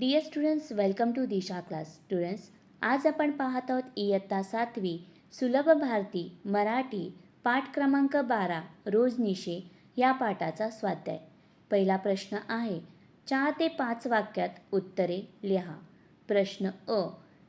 Dear students welcome to Disha class students आज आपण पाहत आहोत इयत्ता सातवी सुलभ भारती मराठी पाठ क्रमांक बारा रोजनिशे या पाठाचा स्वाध्याय. पहिला प्रश्न आहे चार ते पाच वाक्यात उत्तरे लिहा. प्रश्न अ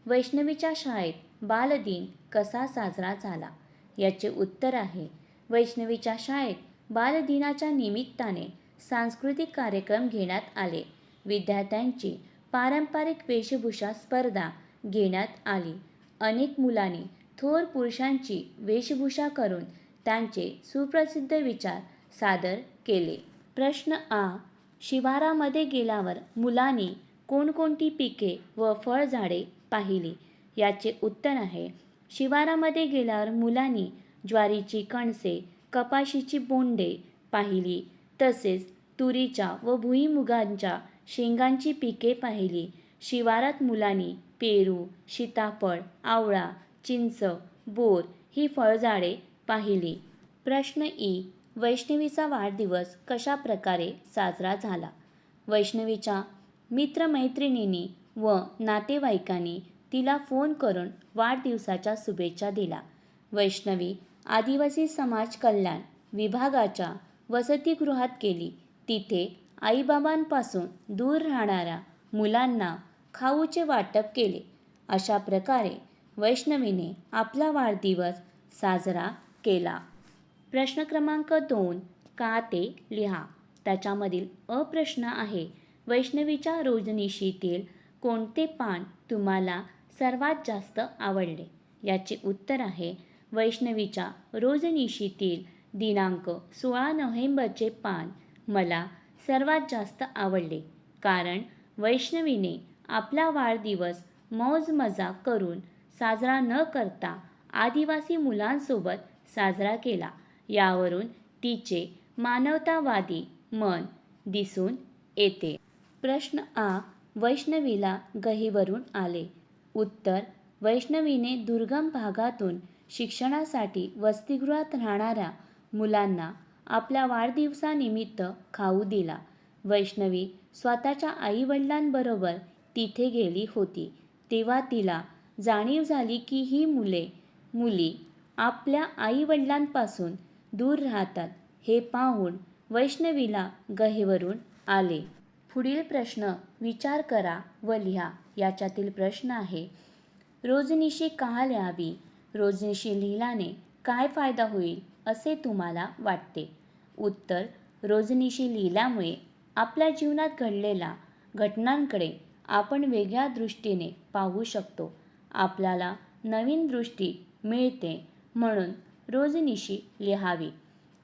वैष्णवीच्या शाळेत बालदिन कसा साजरा झाला? याचे उत्तर आहे वैष्णवीच्या शाळेत बालदिनाच्या निमित्ताने सांस्कृतिक कार्यक्रम घेण्यात आले. विद्यार्थ्यांची पारंपरिक वेशभूषा स्पर्धा घेण्यात आली. अनेक मुलांनी थोर पुरुषांची वेशभूषा करून त्यांचे सुप्रसिद्ध विचार सादर केले. प्रश्न आ शिवारामध्ये गेल्यावर मुलांनी कोणकोणती पिके व फळझाडे पाहिली? याचे उत्तर आहे शिवारामध्ये गेल्यावर मुलांनी ज्वारीची कणसे कपाशीची बोंडे पाहिली. तसेच तुरीच्या व भुईमुगांच्या शेंगांची पिके पाहिली. शिवारात मुलांनी पेरू सीताफळ आवळा चिंच बोर ही फळझाडे पाहिली. प्रश्न ई. वैष्णवीचा वाढदिवस कशा प्रकारे साजरा झाला? वैष्णवीच्या मित्रमैत्रिणींनी व नातेवाईकांनी तिला फोन करून वाढदिवसाच्या शुभेच्छा दिल्या. वैष्णवी आदिवासी समाज कल्याण विभागाच्या वसतिगृहात गेली. तिथे आईबाबांपासून दूर राहणाऱ्या मुलांना खाऊचे वाटप केले. अशा प्रकारे वैष्णवीने आपला वाढदिवस साजरा केला. प्रश्न क्रमांक दोन का ते लिहा? त्याच्यामधील अप्रश्न आहे वैष्णवीच्या रोजनिशीतील कोणते पान तुम्हाला सर्वात जास्त आवडले? याचे उत्तर आहे वैष्णवीच्या रोजनिशीतील दिनांक सोळा नोव्हेंबरचे पान मला सर्वात जास्त आवडले. कारण वैष्णवीने आपला वाढदिवस मौज मजा करून साजरा न करता आदिवासी मुलांसोबत साजरा केला. यावरून तिचे मानवतावादी मन दिसून येते. प्रश्न आ. वैष्णवीला गहीवरून आले. उत्तर. वैष्णवीने दुर्गम भागातून शिक्षणासाठी वसतिगृहात राहणाऱ्या मुलांना आपल्या वाढदिवसानिमित्त खाऊ दिला. वैष्णवी स्वतःच्या आईवडिलांबरोबर तिथे गेली होती. तेव्हा तिला जाणीव झाली की ही मुले मुली आपल्या आईवडिलांपासून दूर राहतात हे पाहून वैष्णवीला गहेवरून आले. पुढील प्रश्न विचार करा व लिहा. याच्यातील प्रश्न आहे रोजनिशी का लिहावी? रोजनिशी लिहिल्याने काय फायदा होईल असे तुम्हाला वाटते? उत्तर रोजनिशी लिहिल्यामुळे आपल्या जीवनात घडलेल्या घटनांकडे आपण वेगळ्या दृष्टीने पाहू शकतो. आपल्याला नवीन दृष्टी मिळते म्हणून रोजनिशी लिहावी.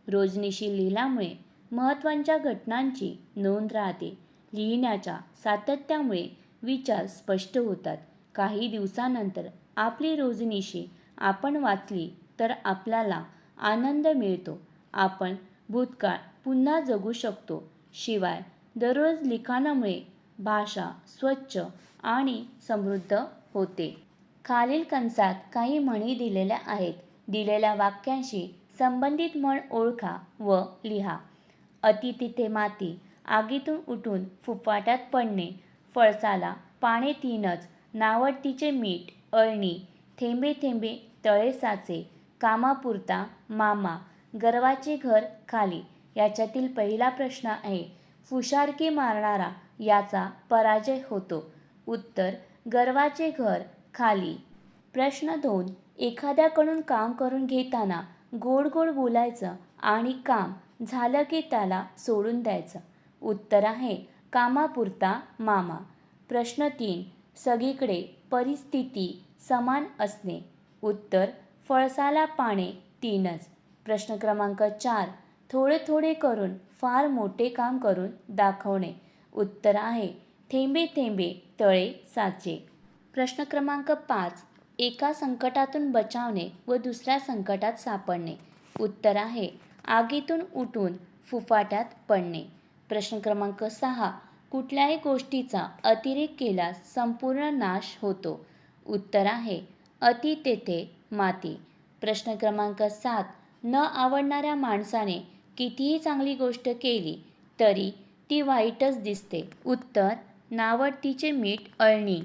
रोजनिशी लिहिल्यामुळे महत्त्वाच्या घटनांची नोंद राहते. लिहिण्याच्या सातत्यामुळे विचार स्पष्ट होतात. काही दिवसानंतर आपली रोजनिशी आपण वाचली तर आपल्याला आनंद मिळतो. आपण भूतकाळ पुन्हा जगू शकतो. शिवाय दररोज लिखाणामुळे भाषा स्वच्छ आणि समृद्ध होते. खालील कंसात काही म्हणी दिलेल्या आहेत. दिलेल्या वाक्यांशी संबंधित म्हण ओळखा व लिहा. अति तिथे माती आगीतून उठून फुफाट्यात पडणे फळसाला पाने तीनच नावडतीचे मीठ अळणी थेंबे थेंबे तळे साचे कामापुरता मामा गर्वाचे घर खाली. याच्यातील पहिला प्रश्न आहे फुशारकी मारणारा याचा पराजय होतो. उत्तर गर्वाचे घर खाली. प्रश्न दोन एखाद्याकडून काम करून घेताना गोड गोड बोलायचं आणि काम झालं की त्याला सोडून द्यायचं. उत्तर आहे कामापुरता मामा. प्रश्न तीन सगळीकडे परिस्थिती समान असणे. उत्तर फळसाला पाने तीनच. प्रश्न क्रमांक चार. थोडे थोडे करून फार मोठे काम करून दाखवणे. उत्तर आहे थेंबे थेंबे तळे साचे. प्रश्न क्रमांक पाच. एका संकटातून बचावणे व दुसऱ्या संकटात सापडणे. उत्तर आहे आगीतून उठून फुफाट्यात पडणे. प्रश्न क्रमांक सहा. कुठल्याही गोष्टीचा अतिरेक केल्यास संपूर्ण नाश होतो. उत्तर आहे अति तेथे माती. प्रश्न क्रमांक सात. न आवडणाऱ्या माणसाने कितीही चांगली गोष्ट केली तरी ती वाईटच दिसते. उत्तर नावडतीचे मीठ अळणी.